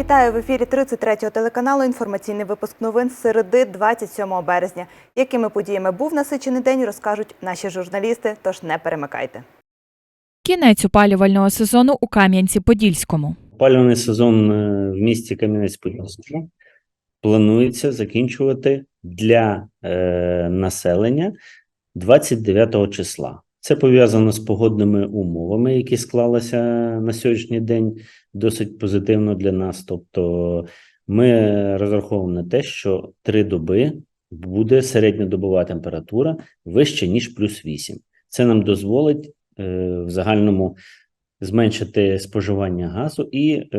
Вітаю в ефірі 33-го телеканалу. Інформаційний випуск новин з середи 27 березня. Якими подіями був насичений день, розкажуть наші журналісти. Тож не перемикайте. Кінець опалювального сезону у Кам'янці-Подільському. Опалювальний сезон е, в місті Кам'янець-Подільському планується закінчувати для е, населення 29 числа. Це пов'язано з погодними умовами, які склалися на сьогоднішній день досить позитивно для нас. Тобто, ми розраховуємо на те, що три доби буде середньодобова температура вище ніж плюс 8. Це нам дозволить е, в загальному зменшити споживання газу і е,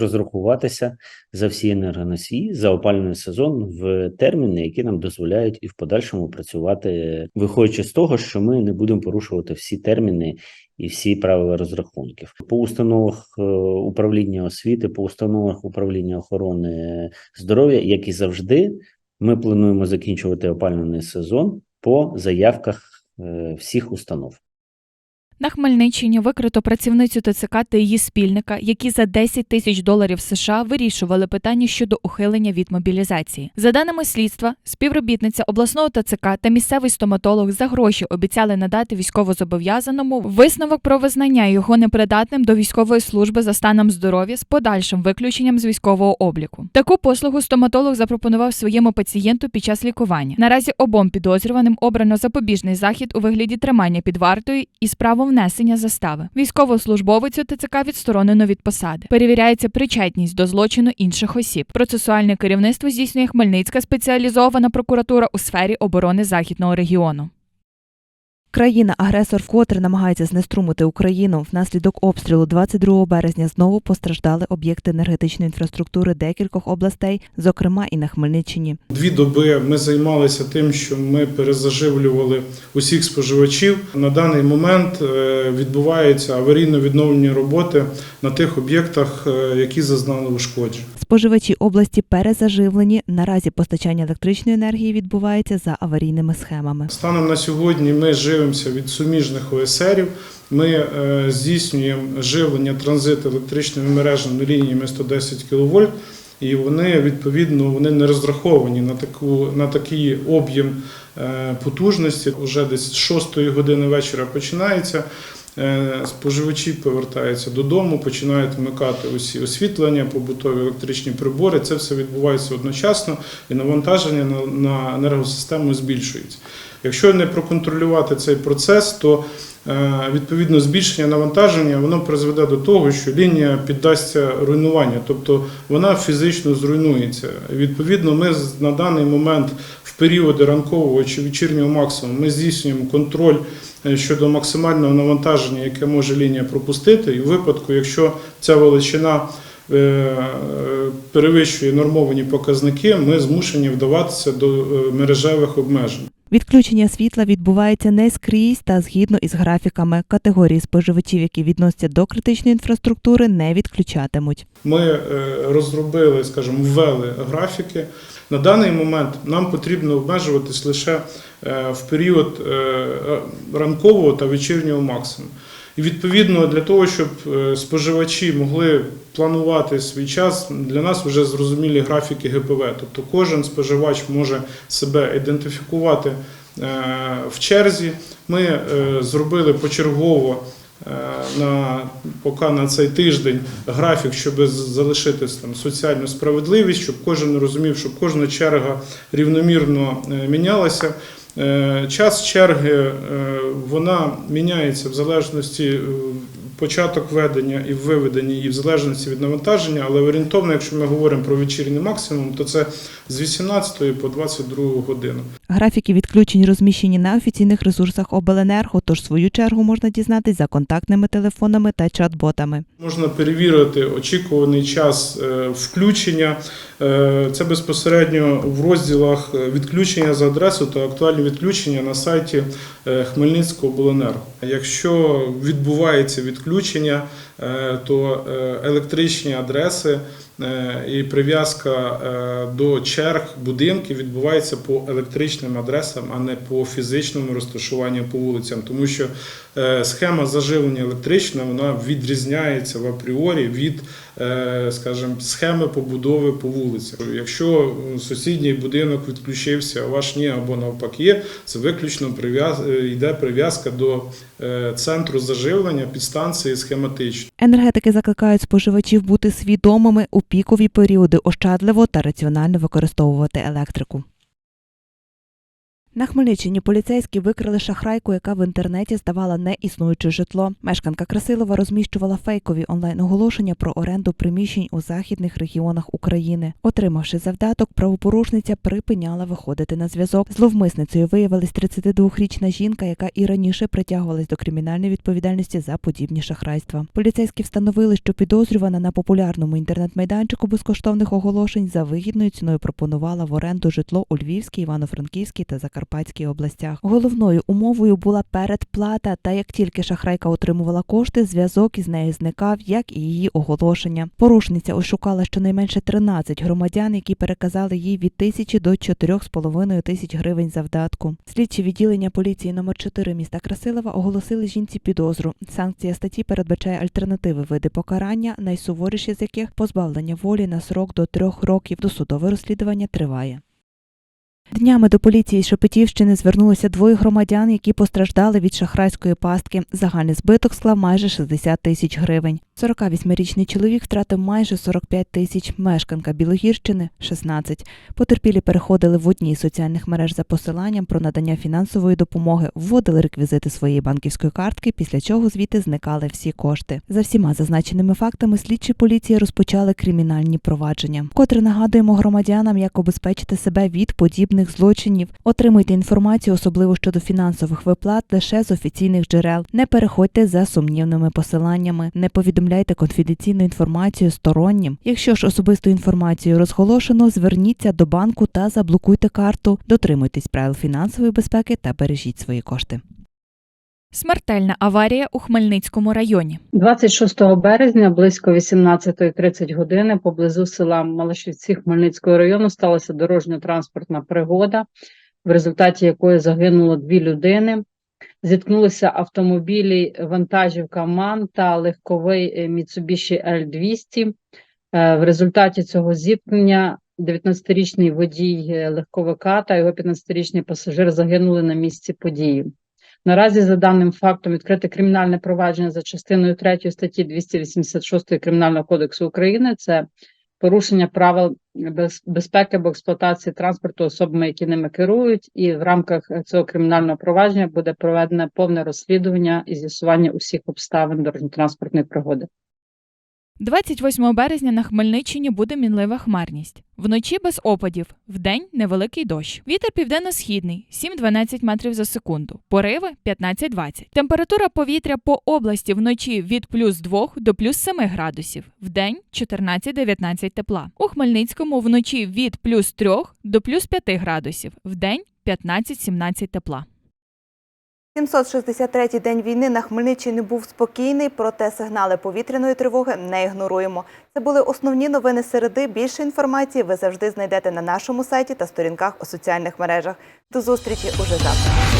розрахуватися за всі енергоносії за опалювальний сезон в терміни, які нам дозволяють і в подальшому працювати, виходячи з того, що ми не будемо порушувати всі терміни і всі правила розрахунків по установах е, управління освіти, по установах управління охорони здоров'я, як і завжди, ми плануємо закінчувати опалювальний сезон по заявках е, всіх установ. На Хмельниччині викрито працівницю ТЦК та її спільника, які за 10 тисяч доларів США вирішували питання щодо ухилення від мобілізації. За даними слідства, співробітниця обласного ТЦК та місцевий стоматолог за гроші обіцяли надати військовозобов'язаному висновок про визнання його непридатним до військової служби за станом здоров'я з подальшим виключенням з військового обліку. Таку послугу стоматолог запропонував своєму пацієнту під час лікування. Наразі обом підозрюваним обрано запобіжний захід у вигляді тримання під вартою і справу внесення застави. Військовослужбовицю ТЦК відсторонено від посади. Перевіряється причетність до злочину інших осіб. Процесуальне керівництво здійснює Хмельницька спеціалізована прокуратура у сфері оборони західного регіону. Країна-агресор вкотре намагається знеструмити Україну. Внаслідок обстрілу 22 березня знову постраждали об'єкти енергетичної інфраструктури декількох областей, зокрема і на Хмельниччині. Дві доби ми займалися тим, що ми перезаживлювали усіх споживачів. На даний момент е, відбуваються аварійно-відновлені роботи на тих об'єктах, е, які зазнали ушкоджень. Споживачі області перезаживлені. Наразі постачання електричної енергії відбувається за аварійними схемами. Станом на сьогодні ми живемося від суміжних ОСРів. Ми е, здійснюємо живлення транзит електричними мережами лініями 110 кВт, і вони відповідно вони не розраховані на таку на такий об'єм е, потужності. Уже десь з 6 години вечора починається. Е, Споживачі повертаються додому, починають вмикати усі освітлення, побутові електричні прибори. Це все відбувається одночасно, і навантаження на, енергосистему збільшується. Якщо не проконтролювати цей процес, то відповідно збільшення навантаження воно призведе до того, що лінія піддасться руйнуванню, тобто вона фізично зруйнується. Відповідно, ми на даний момент в періоди ранкового чи вечірнього максимуму ми здійснюємо контроль е, щодо максимального навантаження, яке може лінія пропустити, і в випадку, якщо ця величина е, е, перевищує нормовані показники, ми змушені вдаватися до е, мережевих обмежень. Відключення світла відбувається не скрізь та згідно із графіками. Категорії споживачів, які відносяться до критичної інфраструктури, не відключатимуть. Ми е, розробили, скажімо, ввели графіки. На даний момент нам потрібно обмежуватись лише е, в період е, ранкового та вечірнього максимуму. І відповідно для того, щоб е, споживачі могли планувати свій час, для нас вже зрозумілі графіки ГПВ. Тобто кожен споживач може себе ідентифікувати е, в черзі. Ми е, зробили почергово на поки на цей тиждень графік, щоб залишити там соціальну справедливість, щоб кожен розумів, щоб кожна черга рівномірно мінялася. Е, Час черги е, вона міняється в залежності е, початок ведення і виведення, і в залежності від навантаження, але орієнтовно, якщо ми говоримо про вечірній максимум, то це з 18 по 22 годину. Графіки відключень розміщені на офіційних ресурсах обленерго, тож свою чергу можна дізнатись за контактними телефонами та чат-ботами. Можна перевірити очікуваний час е, включення. Е, Це безпосередньо в розділах е, відключення за адресою та актуальні відключення на сайті Хмельницького обленерго. Якщо відбувається відключення, то е, електричні адреси е, і прив'язка е, до черг будинків відбувається по електричним адресам, а не по фізичному розташуванню по вулицям, тому що е, схема заживлення електрична вона відрізняється в апріорі від, е, скажімо, схеми побудови по вулицях. Якщо е, сусідній будинок відключився, а ваш ні або навпаки, це виключно е, йде прив'язка до е, центру заживлення підстанції схематично. Енергетики закликають споживачів бути свідомими у пікові періоди ощадливо та раціонально використовувати електрику. На Хмельниччині поліцейські викрили шахрайку, яка в інтернеті здавала неіснуюче житло. Мешканка Красилова розміщувала фейкові онлайн-оголошення про оренду приміщень у західних регіонах України. Отримавши завдаток, правопорушниця припиняла виходити на зв'язок. Зловмисницею виявилась 32-річна жінка, яка і раніше притягувалась до кримінальної відповідальності за подібні шахрайства. Поліцейські встановили, що підозрювана на популярному інтернет-майданчику безкоштовних оголошень за вигідною ціною пропонувала в оренду житло у Львівській, Івано-Франківській та Закарпатській областях. Головною умовою була передплата. Та як тільки шахрайка отримувала кошти, зв'язок із нею зникав, як і її оголошення. Порушниця ошукала щонайменше 13 громадян, які переказали їй від тисячі до 4,5 тисяч гривень завдатку. Слідчі відділення поліції номер 4 міста Красилова оголосили жінці підозру. Санкція статті передбачає альтернативи види покарання, найсуворіші з яких позбавлення волі на срок до трьох років. Досудове розслідування триває. Днями до поліції Шепетівщини звернулися двоє громадян, які постраждали від шахрайської пастки. Загальний збиток склав майже 60 тисяч гривень. 48-річний чоловік втратив майже 45 тисяч, мешканка Білогірщини – 16. Потерпілі переходили в одній з соціальних мереж за посиланням про надання фінансової допомоги, вводили реквізити своєї банківської картки, після чого звідти зникали всі кошти. За всіма зазначеними фактами слідчі поліції розпочали кримінальні провадження. Котре нагадуємо громадянам, як обезпечити себе від подібних злочинів. Отримуйте інформацію, особливо щодо фінансових виплат, лише з офіційних джерел. Не переходьте за сумнівними посиланнями, не повідомляйте конфіденційну інформацію стороннім. Якщо ж особисту інформацію розголошено, зверніться до банку та заблокуйте карту. Дотримуйтесь правил фінансової безпеки та бережіть свої кошти. Смертельна аварія у Хмельницькому районі. 26 березня близько 18.30 години поблизу села Малашівці Хмельницького району сталася дорожньо-транспортна пригода, в результаті якої загинуло дві людини. Зіткнулися автомобілі вантажівка МАН та легковий е, Mitsubishi L200. Е, В результаті цього зіткнення 19-річний водій е, легковика та його 15-річний пасажир загинули на місці події. Наразі за даним фактом відкрите кримінальне провадження за частиною 3 статті 286 Кримінального кодексу України. Це порушення правил без- безпеки або експлуатації транспорту особами, які ними керують, і в рамках цього кримінального провадження буде проведене повне розслідування і з'ясування усіх обставин дорожньо-транспортної пригоди. 28 березня на Хмельниччині буде мінлива хмарність. Вночі без опадів, вдень невеликий дощ. Вітер південно-східний 7-12 метрів за секунду. Пориви 15-20. Температура повітря по області вночі від плюс 2 до плюс 7 градусів. Вдень 14-19 тепла. У Хмельницькому вночі від плюс 3 до плюс 5 градусів. Вдень 15-17 тепла. 763-й день війни на Хмельниччині був спокійний, проте сигнали повітряної тривоги не ігноруємо. Це були основні новини середи. Більше інформації ви завжди знайдете на нашому сайті та сторінках у соціальних мережах. До зустрічі уже завтра.